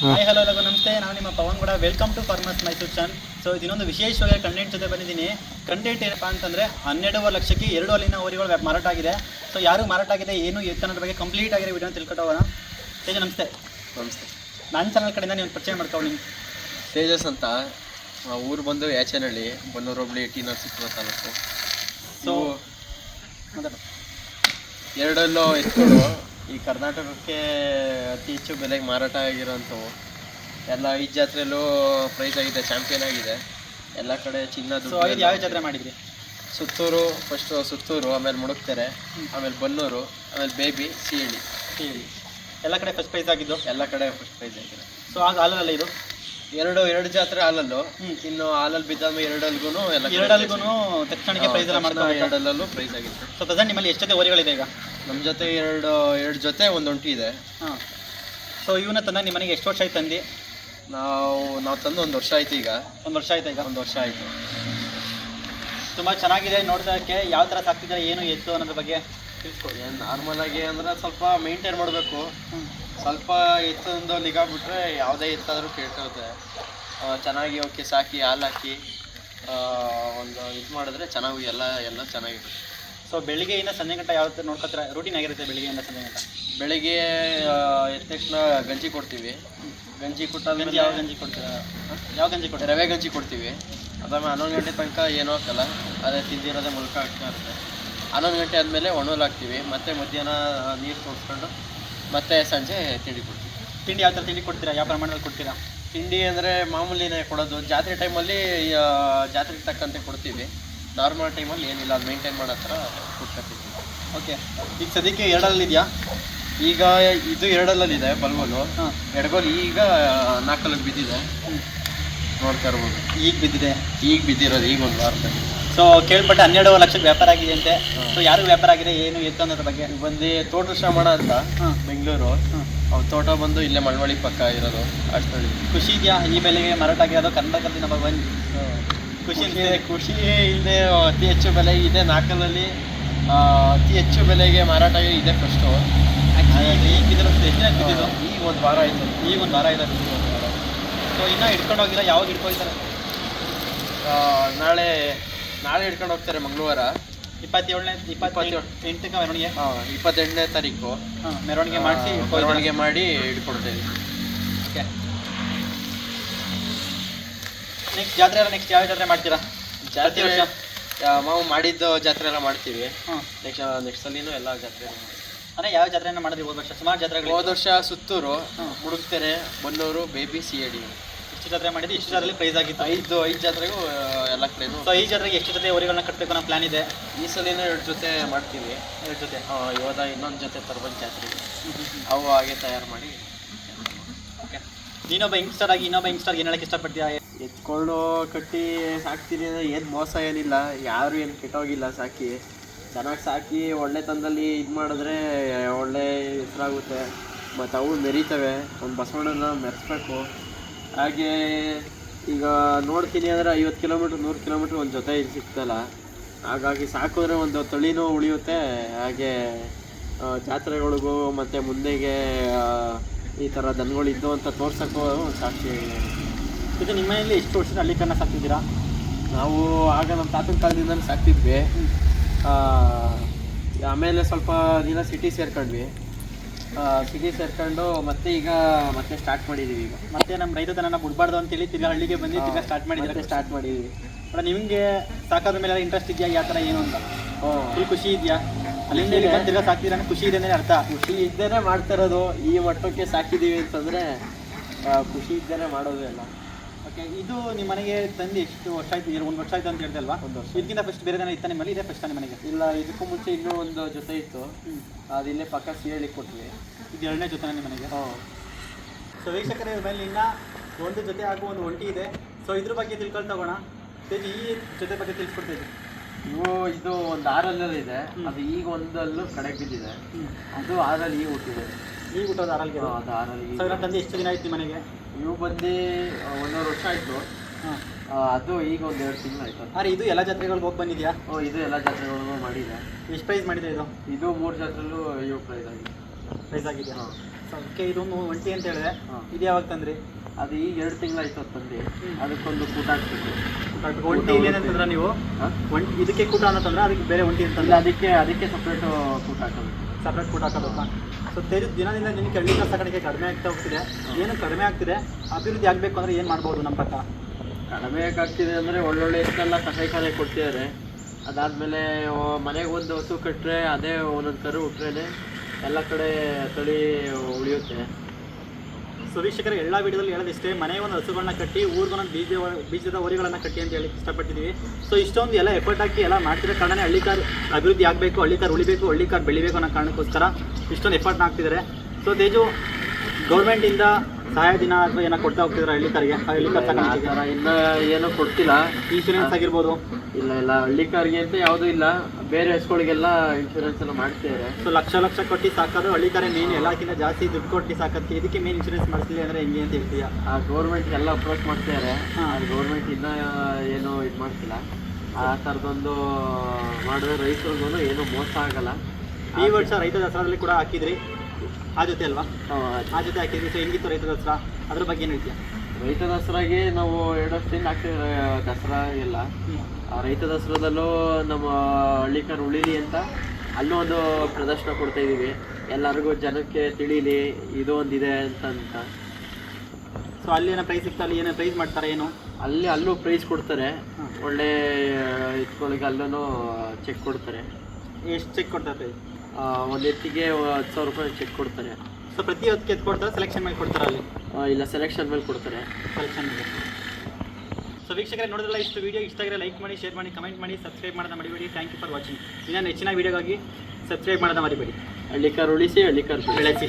Hi hello ಲಗು ನಮಸ್ತೆ. ನಾನು ನಿಮ್ಮ ಪವನ್ ಕೂಡ welcome to farmers Mysuru channel so ಇದೊಂದು ವಿಶೇಷವಾಗಿ ಕಂಟೆಂಟ್ ಜೊತೆ ಬಂದಿದ್ದೀನಿ. ಕಂಟೆಂಟ್ ಏನಪ್ಪಾ ಅಂತಂದರೆ ಹನ್ನೆರಡುವರೆ ಲಕ್ಷಕ್ಕೆ ಎರಡು ಅಲ್ಲಿನ ಊರಿಗಳು ವ್ಯಾಪ್- ಮಾರಾಟ ಆಗಿದೆ. ಸೊ ಯಾರು ಮಾರಾಟ ಆಗಿದೆ ಏನು ಎತ್ತು ಅನ್ನೋದ್ರ ಬಗ್ಗೆ ಕಂಪ್ಲೀಟ್ ಆಗಿರೋ ವಿಡಿಯೋ ತಿಳ್ಕೊಂಡು ಹೋಗೋಣ. ತೇಜ ನಮಸ್ತೆ. ನಮಸ್ತೆ. ನನ್ನ ಚಾನಲ್ ಕಡೆಯಿಂದ ನೀವು ಪರಿಚಯ ಮಾಡ್ಕೊಳ್ಳಿ. ತೇಜಸ್ ಅಂತ. ಊರು ಬಂದು ಯಾಚನಹಳ್ಳಿ ಬನ್ನೂರು ಹೋಬಳಿ T Narasipura taluk so so ಎರಡಲ್ಲೂ ಎತ್ತುಗಳು ಈ ಕರ್ನಾಟಕಕ್ಕೆ ಅತಿ ಹೆಚ್ಚು ಬೆಲೆಗೆ ಮಾರಾಟ ಆಗಿರೋಂಥವು ಎಲ್ಲ ಈ ಜಾತ್ರೆಯಲ್ಲೂ ಪ್ರೈಸ್ ಆಗಿದೆ ಚಾಂಪಿಯನ್ ಆಗಿದೆ. ಎಲ್ಲ ಕಡೆ ಚಿನ್ನ ದುಡ್ಡು ಯಾವ ಜಾತ್ರೆ ಮಾಡಿದ್ರಿ? ಸುತ್ತೂರು ಫಸ್ಟು ಸುತ್ತೂರು ಆಮೇಲೆ ಮುಡುಕ್ತೆರೆ ಆಮೇಲೆ ಬನ್ನೂರು ಆಮೇಲೆ ಬೇಬಿ ಹೇಳಿ ಎಲ್ಲ ಕಡೆ ಫಸ್ಟ್ ಪ್ರೈಸ್ ಆಗಿದ್ದು? ಎಲ್ಲ ಕಡೆ ಫಸ್ಟ್ ಪ್ರೈಸ್ ಆಗಿದೆ. ಸೊ ಆಗ ಹಾಲಲ್ಲ ಇದು? ಎರಡು ಎರಡು ಜಾತ್ರೆ ಹಾಲಲ್ಲೂ. ಇನ್ನು ಹಾಲಲ್ಲಿ ಬಿದ್ದಾದ್ಮೇಲೆ ಎರಡಲ್ಗೂ ಎಲ್ಲ ಎರಡಲ್ಗೂ ತಕ್ಷಣಕ್ಕೆ ಪ್ರೈಸ್ ಎಲ್ಲ ಮಾಡ್ತಾರೆ ಎರಡಲ್ಲೂ ಪ್ರೈಸ್ ಆಗಿತ್ತು. ಸೊ ಪ್ರೆಸೆಂಟ್ ನಿಮ್ಮಲ್ಲಿ ಎಷ್ಟು ಜೊತೆ ಊರಿಗಳಿದೆ ಈಗ? ನಮ್ಮ ಜೊತೆ ಎರಡು ಎರಡು ಜೊತೆ ಒಂದು ಒಂಟಿ ಇದೆ. ಹಾಂ. ಸೊ ಇವನ್ನ ತಂದ ನಿಮ್ಮ ಮನೆಗೆ ಎಷ್ಟು ವರ್ಷ ಆಯ್ತು ತಂದು? ನಾವು ನಾವು ತಂದು ಒಂದು ವರ್ಷ ಆಯ್ತು ಈಗ. ಒಂದು ವರ್ಷ ಆಯ್ತು ಈಗ? ಒಂದು ವರ್ಷ ಆಯಿತು. ತುಂಬ ಚೆನ್ನಾಗಿದೆ ನೋಡೋದಕ್ಕೆ. ಯಾವ ಥರ ಸಾಕ್ತಿದ್ದಾರೆ ಏನು ಎತ್ತು ಅನ್ನೋದ್ರ ಬಗ್ಗೆ? ತಿಳ್ಕೊ ನಾರ್ಮಲ್ ಆಗಿ ಅಂದ್ರೆ ಸ್ವಲ್ಪ ಮೇಂಟೈನ್ ಮಾಡಬೇಕು. ಸ್ವಲ್ಪ ಎತ್ತೊಂದು ನಿಗಾ ಬಿಟ್ರೆ ಯಾವುದೇ ಎತ್ತಾದರೂ ಕೇಳ್ಕೊಳುತ್ತೆ. ಚೆನ್ನಾಗಿ ಅವಕ್ಕೆ ಸಾಕಿ ಹಾಲು ಹಾಕಿ ಒಂದು ಇದು ಮಾಡಿದ್ರೆ ಚೆನ್ನಾಗಿ ಎಲ್ಲ ಎಲ್ಲ ಚೆನ್ನಾಗಿರುತ್ತೆ. ಸೊ ಬೆಳಿಗ್ಗೆಯಿಂದ ಸಂಜೆ ಗಂಟೆ ಯಾವ ಥರ ನೋಡ್ಕೊತೀರ ರೂಟೀನ್ ಆಗಿರುತ್ತೆ ಬೆಳಿಗ್ಗೆಯಿಂದ ಸಂಜೆ ಗಂಟೆ ಬೆಳಿಗ್ಗೆ ಎದ್ದ ತಕ್ಷಣ ಗಂಜಿ ಕೊಡ್ತೀವಿ. ಗಂಜಿ ಗಂಜಿ ಕೊಟ್ಟಾದ್ಮೇಲೆ ಯಾವ ಗಂಜಿ ಕೊಡ್ತೀರ? ಯಾವ ಗಂಜಿ ಕೊಡ್ತೀರಾ? ರವೆ ಗಂಜಿ ಕೊಡ್ತೀವಿ. ಅದಾದ್ಮೇಲೆ ಹನ್ನೊಂದು ಗಂಟೆ ತನಕ ಏನೂ ಹಾಕಲ್ಲ. ಅದೇ ತಿಂದಿರೋದೇ ಮುಲ್ಕ ಹಾಕ್ತಾ ಇರುತ್ತೆ. ಹನ್ನೊಂದು ಗಂಟೆ ಆದಮೇಲೆ ಒಣಲ್ ಹಾಕ್ತೀವಿ. ಮತ್ತೆ ಮಧ್ಯಾಹ್ನ ನೀರು ತೋರಿಸ್ಕೊಂಡು ಮತ್ತೆ ಸಂಜೆ ತಿಂಡಿ ಕೊಡ್ತೀವಿ. ತಿಂಡಿ ಯಾವ ಥರ ತಿಂಡಿ ಕೊಡ್ತೀರಾ? ಯಾವ ಪ್ರಮಾಣದಲ್ಲಿ ಕೊಡ್ತೀರಾ? ತಿಂಡಿ ಅಂದರೆ ಮಾಮೂಲಿನೇ ಕೊಡೋದು ಜಾತ್ರೆ ಟೈಮಲ್ಲಿ ಜಾತ್ರೆಗೆ ತಕ್ಕಂತೆ ಕೊಡ್ತೀವಿ. ನಾರ್ಮಲ್ ಟೈಮಲ್ಲಿ ಏನಿಲ್ಲ ಅದು ಮೇಂಟೈನ್ ಮಾಡೋ ಥರ ಕೊಟ್ಕೊತೀವಿ ಓಕೆ ಈಗ ಸದ್ಯಕ್ಕೆ ಎರಡಲ್ಲಿದೆಯಾ? ಈಗ ಇದು ಎರಡಲ್ಲಲ್ಲಿದೆ ಬಲ್ಗೋಲು. ಎಡಗೋಲು ಈಗ ನಾಲ್ಕಲ್ಲಿಗೆ ಬಿದ್ದಿದೆ. ನೋಡ್ತಾ ಇರ್ಬೋದು. ಈಗ ಬಿದ್ದಿದೆ ಈಗ ಬಿದ್ದಿರೋದು ಈಗ ಒಂದು ವಾರದಲ್ಲಿ. ಸೊ ಕೇಳ್ಪಟ್ಟೆ ಹನ್ನೆರಡು ಲಕ್ಷ ವ್ಯಾಪಾರ ಆಗಿದೆ ಅಂತೆ ಸೊ ಯಾರು ವ್ಯಾಪಾರ ಆಗಿದೆ ಏನು ಎತ್ತು ಅನ್ನೋದ್ರ ಬಗ್ಗೆ? ಬಂದು ತೋಟ ಶ್ರಮಣ ಅಂತ ಬೆಂಗಳೂರು. ಅವ್ರು ತೋಟ ಬಂದು ಇಲ್ಲೇ ಮಳವಳ್ಳಿ ಪಕ್ಕ ಇರೋದು ಅಷ್ಟು ಖುಷಿ ಇದೆಯಾ? ಈ ಬೆಲೆಗೆ ಮಾರಾಟ ಆಗಿರೋದು ಕರ್ನಾಟಕದಲ್ಲಿ ನಮಗೆ ಬಂದು ಖುಷಿ ಇದೆ ಖುಷಿ ಇಲ್ಲದೆ ಅತಿ ಹೆಚ್ಚು ಬೆಲೆ ಇದೆ ನಾಲ್ಕಲ್ಲಿ. ಅತಿ ಹೆಚ್ಚು ಬೆಲೆಗೆ ಮಾರಾಟ ಇದೆ ಫಸ್ಟು ಈಗ ಇದರ ಎಷ್ಟು ಈಗ ಒಂದು ವಾರ ಆಯಿತು. ಈಗ ಒಂದು ವಾರ ಇದೆ ಸೊ ಇನ್ನೂ ಹಿಡ್ಕೊಂಡು ಹೋಗಿಲ್ಲ ಯಾವಾಗ ಹಿಡ್ಕೊಳ್ತಾರೆ? ನಾಳೆ ನಾಳೆ ಹಿಡ್ಕೊಂಡು ಹೋಗ್ತಾರೆ ಮಂಗಳವಾರ. ಇಪ್ಪತ್ತೇಳನೇ ಇಪ್ಪತ್ತೇಳು. ಎಂಟಕ್ಕೆ ಮೆರವಣಿಗೆ? ಹಾಂ ಇಪ್ಪತ್ತೆಂಟನೇ ತಾರೀಕು. ಹಾಂ ಮೆರವಣಿಗೆ ಮಾಡಿಸಿ ಮೆರವಣಿಗೆ ಮಾಡಿ ಹಿಡ್ಕೊಡ್ತೇವೆ. ಓಕೆ. ನೆಕ್ಸ್ಟ್ ಜಾತ್ರೆ ಎಲ್ಲ ನೆಕ್ಸ್ಟ್ ಯಾವ ಜಾತ್ರೆ ಮಾಡ್ತೀರಾ? ಜಾತ್ರೆ ನಾವು ಮಾಡಿದ್ದು ಜಾತ್ರೆ ಎಲ್ಲ ಮಾಡ್ತೀವಿ. ಹಾಂ. ನೆಕ್ಸ್ಟ್ ನೆಕ್ಸ್ಟ್ ಸಲಿನೂ ಎಲ್ಲ ಜಾತ್ರೆ. ಅಂದರೆ ಯಾವ ಜಾತ್ರೆನ ಮಾಡಿದ್ರಿ ಹೋದ ವರ್ಷ? ಸುಮಾರು ಜಾತ್ರೆಗಳು ಹೋದ ವರ್ಷ Suttur. Mudukuthore Bannur Baby C A D. ಇಷ್ಟು ಜಾತ್ರೆ ಮಾಡಿದ್ದು ಇಷ್ಟು ಜಾತ್ರೆಯಲ್ಲಿ ಪ್ರೈಸ್ ಆಗಿತ್ತು? ಐದು ಐದು ಜಾತ್ರೆಗೂ ಎಲ್ಲ ಪ್ರೈಸ್ ಸೊ ಈ ಜಾತ್ರೆಗೆ ಎಷ್ಟು ಜೊತೆ ಊರುಗಳನ್ನ ಕಟ್ಟಬೇಕು ಅನ್ನೋ ಪ್ಲಾನ್ ಇದೆ? ಈ ಸಲಿನೂ ಎರಡು ಜೊತೆ ಮಾಡ್ತೀವಿ. ಎರಡು ಜೊತೆ? ಇವಾಗ ಇನ್ನೊಂದು ಜೊತೆ ತರಬಂದು ಜಾತ್ರೆ. ಅವು ಹಾಗೆ ತಯಾರು ಮಾಡಿ. ಓಕೆ ನೀನೊಬ್ಬ ಯಂಗ್ಸ್ಟರ್ ಆಗಿ ಇನ್ನೊಬ್ಬ ಯಂಗ್ಸ್ಟರ್ ಏನು ಹೇಳಕ್ಕೆ ಇಷ್ಟಪಡ್ತೀಯಾ? ಎತ್ಕೊಂಡು ಕಟ್ಟಿ ಸಾಕ್ತೀನಿ ಅಂದರೆ ಏನು ಮೋಸ ಏನಿಲ್ಲ. ಯಾರು ಏನು ಕೆಟ್ಟೋಗಿಲ್ಲ ಸಾಕಿ. ಚೆನ್ನಾಗಿ ಸಾಕಿ ಒಳ್ಳೆ ತಂದಲ್ಲಿ ಇದು ಮಾಡಿದ್ರೆ ಒಳ್ಳೆ ಹೆಸರಾಗುತ್ತೆ. ಮತ್ತು ಅವು ಮೆರೀತವೆ. ಒಂದು ಬಸವಣ್ಣನ ಮೆರೆಸ್ಬೇಕು. ಹಾಗೆ ಈಗ ನೋಡ್ತೀನಿ ಅಂದರೆ ಐವತ್ತು ಕಿಲೋಮೀಟ್ರ್, ನೂರು ಕಿಲೋಮೀಟ್ರ್ ಒಂದು ಜೊತೆ ಇದು ಸಿಗ್ತಲ್ಲ. ಹಾಗಾಗಿ ಸಾಕಿದ್ರೆ ಒಂದು ತಳಿನೂ ಉಳಿಯುತ್ತೆ. ಹಾಗೆ ಜಾತ್ರೆಗಳಿಗೂ ಮತ್ತು ಮುಂದೆಗೆ ಈ ಥರ ದನಗಳಿದ್ದು ಅಂತ ತೋರ್ಸೋಕ್ಕೂ ಒಂದು ಸಾಕ್ಷಿ ಇದು. ನಿಮ್ಮ ಮನೆಯಲ್ಲಿ ಎಷ್ಟು ವರ್ಷದ ಹಳ್ಳಿಕನ್ನ ಸಾಕ್ತಿದ್ದೀರಾ? ನಾವು ಆಗ ನಮ್ಮ ತಾತನ ಕಾಲದಿಂದ ಸಾಕ್ತಿದ್ವಿ. ಆಮೇಲೆ ಸ್ವಲ್ಪ ದಿನ ಸಿಟಿ ಸೇರ್ಕೊಂಡ್ವಿ. ಸಿಟಿ ಸೇರ್ಕೊಂಡು ಮತ್ತೆ ಈಗ ಮತ್ತೆ ಸ್ಟಾರ್ಟ್ ಮಾಡಿದ್ದೀವಿ ಈಗ. ಮತ್ತೆ ನಮ್ಮ ರೈತತನ ಬಿಡಬಾರ್ದು ಅಂತೇಳಿ ತಿರ್ಗಾ ಹಳ್ಳಿಗೆ ಬಂದು ತಿರ್ಗಾ ಸ್ಟಾರ್ಟ್ ಮಾಡಿದ್ರೆ ಸ್ಟಾರ್ಟ್ ಮಾಡಿದ್ದೀವಿ ಬಟ್ ನಿಮಗೆ ಸಾಕೋದ್ರ ಮೇಲೆ ಇಂಟ್ರೆಸ್ಟ್ ಇದೆಯಾ? ಯಾವ ಥರ ಏನು ಅಂತ? ಫುಲ್ ಖುಷಿ ಇದೆಯಾ? ಅಲ್ಲಿಂದ ಇಲ್ಲಿ ಬಂದು ತಿರ್ಗಾ ಸಾಕ್ತೀರಾ ಖುಷಿ ಇದೆ ಅರ್ಥ? ಖುಷಿ ಇದ್ದೇನೆ ಮಾಡ್ತಾ ಇರೋದು. ಈ ಮಟ್ಟಕ್ಕೆ ಸಾಕಿದ್ದೀವಿ ಅಂತಂದರೆ ಖುಷಿ ಇದ್ದೇನೆ ಮಾಡೋದು ಎಲ್ಲ ಓಕೆ ಇದು ನಿಮ್ಮ ಮನೆಗೆ ತಂದು ಎಷ್ಟು ವರ್ಷ ಆಯ್ತು? ಇದು ಒಂದು ವರ್ಷ ಆಯ್ತು ಅಂತ ಹೇಳ್ದಲ್ವಾ ಒಂದು ವರ್ಷ ಇದಕ್ಕಿಂತ ಫಸ್ಟ್ ಬೇರೆ ದಿನ ಇತ್ತ ನಿಮ್ಮಲ್ಲಿ? ಇದೆ ಫಸ್ಟ್ ನಿಮ್ಮ ಮನೆಗೆ ಇಲ್ಲ ಇದಕ್ಕೂ ಮುಂಚೆ ಇನ್ನೂ ಒಂದು ಜೊತೆ ಇತ್ತು. ಅದು ಇಲ್ಲೇ ಪಕ್ಕ ಸಿಹಳಿ ಕೊಟ್ವಿ. ಇದು ಎರಡನೇ ಜೊತೆ ನಿಮ್ಮ ಮನೆಗೆ ಹೋ ಸೊ ವೀಕ್ಷಕರ ಇದ್ರ ಮೇಲೆ ಇನ್ನ ಒಂದು ಜೊತೆ ಹಾಗೂ ಒಂದು ಒಂಟಿ ಇದೆ. ಸೊ ಇದ್ರ ಬಗ್ಗೆ ತಿಳ್ಕೊಂಡು ಹೋಗೋಣ ತೇಜ್ ಈ ಜೊತೆ ಬಗ್ಗೆ ತಿಳಿಸ್ಕೊಡ್ತೇವೆ ಇವು ಇದು ಒಂದು ಆರಲ್ಲೂ ಇದೆ. ಅದು ಈಗ ಒಂದಲ್ಲೂ ಕಡೆಗೆ ಬಿದ್ದಿದೆ. ಅದು ಆರಲ್ಲಿ ಈಗ ಹುಟ್ಟಿದೆ ಈಗ ಊಟದ ಆರಲ್ಗೆ ಹಾ, ಅದು ಆರಲ್ಲಿ ಸೊ ಇದ್ರ ತಂದು ಎಷ್ಟು ದಿನ ಆಯ್ತು ನಿಮ್ಮ ಮನೆಗೆ? ಇವು ಬಂದು ಒಂದೂವರೆ ವರ್ಷ ಆಯಿತು. ಹಾಂ. ಅದು ಈಗ ಒಂದು ಎರಡು ತಿಂಗಳು ಆಯ್ತು ಅರೆ ಇದು ಎಲ್ಲ ಜಾತ್ರೆಗಳಿಗೆ ಹೋಗಿ ಬಂದಿದ್ಯಾ? ಓ ಇದು ಎಲ್ಲ ಜಾತ್ರೆಗಳಿಗೂ ಮಾಡಿದೆ. ಎಷ್ಟು ಪ್ರೈಸ್ ಮಾಡಿದೆ ಇದು? ಇದು ಮೂರು ಜಾತ್ರೆಲ್ಲೂ ಇವು ಪ್ರೈಸ್ ಆಗಿದೆ. ಪ್ರೈಸ್ ಆಗಿದೆ ಹಾಂ. ಓಕೆ ಇದೊಂದು ಒಂಟಿ ಅಂತ ಹೇಳಿದೆ. ಇದು ಯಾವಾಗ ತಂದ್ರಿ? ಅದು ಈಗ ಎರಡು ತಿಂಗಳಾಯ್ತು ಅದು ತಂದು. ಅದಕ್ಕೊಂದು ಕೂಟ ಹಾಕ್ಬೇಕು. ಒಂಟಿ ಏನಂತಂದ್ರೆ ನೀವು? ಒಂಟಿ ಇದಕ್ಕೆ ಕೂಟ ಅಂತಂದ್ರೆ ಅದಕ್ಕೆ ಬೇರೆ ಒಂಟಿ ಅಂತಂದ್ರೆ ಅದಕ್ಕೆ ಅದಕ್ಕೆ ಸಪ್ರೇಟು ಕೂಟ ಹಾಕೋದು. ಸಪ್ರೇಟ್ ಕೂಟ ಹಾಕೋದಪ್ಪ ಸೊ ದಿನದಿಂದ ನಿಮಗೆ ಹಳ್ಳಿ ಸಾಕಾಣಿಕೆ ಕಡಿಮೆ ಆಗ್ತಾ ಹೋಗ್ತಿದೆ. ಏನು ಕಡಿಮೆ ಆಗ್ತಿದೆ? ಅಭಿವೃದ್ಧಿ ಆಗಬೇಕು ಅಂದ್ರೆ ಏನು ಮಾಡ್ಬೋದು ನಮ್ಮ ಪ್ರಕಾರ? ಕಡಿಮೆ ಆಗ್ತಿದೆ ಅಂದರೆ ಒಳ್ಳೊಳ್ಳೆ ಎಷ್ಟೆಲ್ಲ ಕಸಾಯಿಖಾನೆ ಕೊಡ್ತಿದ್ದಾರೆ ಅದಾದಮೇಲೆ ಮನೆಗೆ ಒಂದು ಹಸು ಕಟ್ಟರೆ ಅದೇ ಒಂದೊಂದು ಕರು ಹುಟ್ಟರೆ ಎಲ್ಲ ಕಡೆ ತಳಿ ಉಳಿಯುತ್ತೆ. ಸೊ ಎಲ್ಲ ವಿಡಿಯೋದಲ್ಲಿ ಹೇಳೋದಿಷ್ಟೇ ಮನೆ ಒಂದು ಹಸುಗಳನ್ನ ಕಟ್ಟಿ, ಊರಿಗೊಂದು ಬೀಜ ಬೀಜದ ಹೊರಿಗಳನ್ನ ಕಟ್ಟಿ ಅಂತ ಹೇಳಿ ಇಷ್ಟಪಟ್ಟಿದ್ದೀವಿ ಸೊ ಇಷ್ಟೊಂದು ಎಲ್ಲ ಎಫರ್ಟ್ ಹಾಕಿ ಎಲ್ಲ ಮಾಡ್ತಿರೋ ಕಾರಣ ಹಳ್ಳಿ ಕಾರ್ ಅಭಿವೃದ್ಧಿ ಆಗಬೇಕು, ಹಳ್ಳಿ ಕಾರ್ ಉಳಿಬೇಕು, ಹಳ್ಳಿ ಕಾರ್ ಬೆಳಿಬೇಕು ಅನ್ನೋ ಕಾರಣಕ್ಕೋಸ್ಕರ ಇಷ್ಟೊಂದು ಎಫರ್ಟ್ ಹಾಕ್ತಿದ್ದಾರೆ. ಸೊ ತೇಜು ಗೌರ್ಮೆಂಟಿಂದ ಸಹಾಯಧನ ಅಥವಾ ಏನೋ ಕೊಡ್ತಾ ಹೋಗ್ತಿದ್ರು ಹಳ್ಳಿ ಕಾರ್ಗೆ ಹಳ್ಳಿ ಕಾರ್ ಆ ಇನ್ನ ಥರ ಇನ್ನೂ ಏನೂ ಕೊಡ್ತಿಲ್ಲ. ಇನ್ಶೂರೆನ್ಸ್ ಆಗಿರ್ಬೋದು? ಇಲ್ಲ ಇಲ್ಲ ಹಳ್ಳಿ ಕಾರ್ಗೆ ಅಂತ ಯಾವುದೂ ಇಲ್ಲ. ಬೇರೆ ಹೆಸ್ಗಳಿಗೆಲ್ಲ ಇನ್ಶೂರೆನ್ಸ್ ಎಲ್ಲ ಮಾಡ್ತಿದ್ದಾರೆ. ಸೊ ಲಕ್ಷ ಲಕ್ಷ ಕೊಟ್ಟು ಸಾಕೋದು ಹಳ್ಳಿ ಕಾರೇ ಮೇನ್ ಎಲ್ಲಕ್ಕಿಂತ ಜಾಸ್ತಿ ದುಡ್ಡು ಕೊಟ್ಟು ಸಾಕತ್ತೆ ಇದಕ್ಕೆ ಮೇನ್ ಇನ್ಶೂರೆನ್ಸ್ ಮಾಡಿಸಲಿ ಅಂದರೆ ಹೆಂಗೆ ಅಂತ ಹೇಳ್ತೀಯಾ? ಆ ಗೌರ್ಮೆಂಟ್ ಎಲ್ಲ ಅಪ್ರೋಚ್ ಮಾಡ್ತಿದ್ದಾರೆ. ಅದು ಗೌರ್ಮೆಂಟ್ ಇನ್ನೂ ಏನು ಇದು ಮಾಡ್ತಿಲ್ಲ. ಆ ಥರದೊಂದು ಮಾಡಿದ್ರೆ ರೈತರಿಗೂ ಏನು ಮೋಸ ಆಗಲ್ಲ. ಈ ವರ್ಷ ರೈತ ದಸರಾದಲ್ಲಿ ಕೂಡ ಹಾಕಿದ್ರಿ? ಆ ಜೊತೆ ಅಲ್ವಾ? ಆ, ಜೊತೆ ಹಾಕಿದ್ರೆ ಸೊ ಹೆಂಗಿತ್ತು ರೈತ ದಸರಾ? ಅದ್ರ ಬಗ್ಗೆ ಏನು ಹೇಳ್ತೀಯಾ? ರೈತ ದಸರಾಗೆ ನಾವು ಎರಡು ವರ್ಷದಿಂದ ಆಗ್ತಿದ್ರೆ ದಸರಾ ಎಲ್ಲ. ಆ ರೈತ ದಸರಾದಲ್ಲೂ ನಮ್ಮ ಹಳ್ಳಿಕರ್ ಉಳಿಲಿ ಅಂತ ಅಲ್ಲೂ ಒಂದು ಪ್ರದರ್ಶನ ಕೊಡ್ತಾ ಇದ್ದೀವಿ. ಎಲ್ಲರಿಗೂ ಜನಕ್ಕೆ ತಿಳಿಲಿ ಇದು ಒಂದಿದೆ ಅಂತ ಅಂತ. ಸೊ ಅಲ್ಲಿ ಏನೋ ಪ್ರೈಸ್ ಸಿಗ್ತಾ ಅಲ್ಲಿ ಏನೋ ಪ್ರೈಸ್ ಮಾಡ್ತಾರೆ ಏನು? ಅಲ್ಲಿ ಅಲ್ಲೂ ಪ್ರೈಸ್ ಕೊಡ್ತಾರೆ. ಒಳ್ಳೆ ಇಟ್ಕೊಳ್ಳಿಗೆ ಅಲ್ಲೂ ಚೆಕ್ ಕೊಡ್ತಾರೆ. ಎಷ್ಟು ಚೆಕ್ ಕೊಡ್ತಾರೆ? ಪ್ರೈಸ್ ಒಂದು ಎತ್ತಿಗೆ ಹತ್ತು ಸಾವಿರ ರೂಪಾಯಿ ಚೆಕ್ ಕೊಡ್ತಾರೆ. ಸೊ ಪ್ರತಿ ಹೊತ್ತಿಗೆ ಎತ್ತು ಕೊಡ್ತಾರೆ? ಸೆಲೆಕ್ಷನ್ ಮಾಡಿ ಕೊಡ್ತಾರೆ ಅಲ್ಲಿ? ಇಲ್ಲ ಸೆಲೆಕ್ಷನ್ ಮೇಲೆ ಕೊಡ್ತಾರೆ. ಸೆಲೆಕ್ಷನ್ ಮೇಲೆ. ಸೊ ವೀಕ್ಷಕರೇ ನೋಡಿದ್ರಲ್ಲ ಇಷ್ಟು ವೀಡಿಯೋ ಇಷ್ಟ ಆಗಿರೋ ಲೈಕ್ ಮಾಡಿ ಶೇರ್ ಮಾಡಿ ಕಮೆಂಟ್ ಮಾಡಿ ಸಬ್ಸ್ಕ್ರೈಬ್ ಮಾಡೋದ ಮರಿಬೇಡಿ. ಥ್ಯಾಂಕ್ ಯು ಫಾರ್ ವಾಚಿಂಗ್ ಇನ್ನೂ ಹೆಚ್ಚಿನ ವೀಡಿಯೋಗಾಗಿ ಸಬ್ಸ್ಕ್ರೈಬ್ ಮಾಡೋದ ಮರಿಬೇಡಿ. ಹಳ್ಳಿಕಾರ್ ಉಳಿಸಿ ಹಳ್ಳಿಕಾರ್ ಬೆಳೆಸಿ.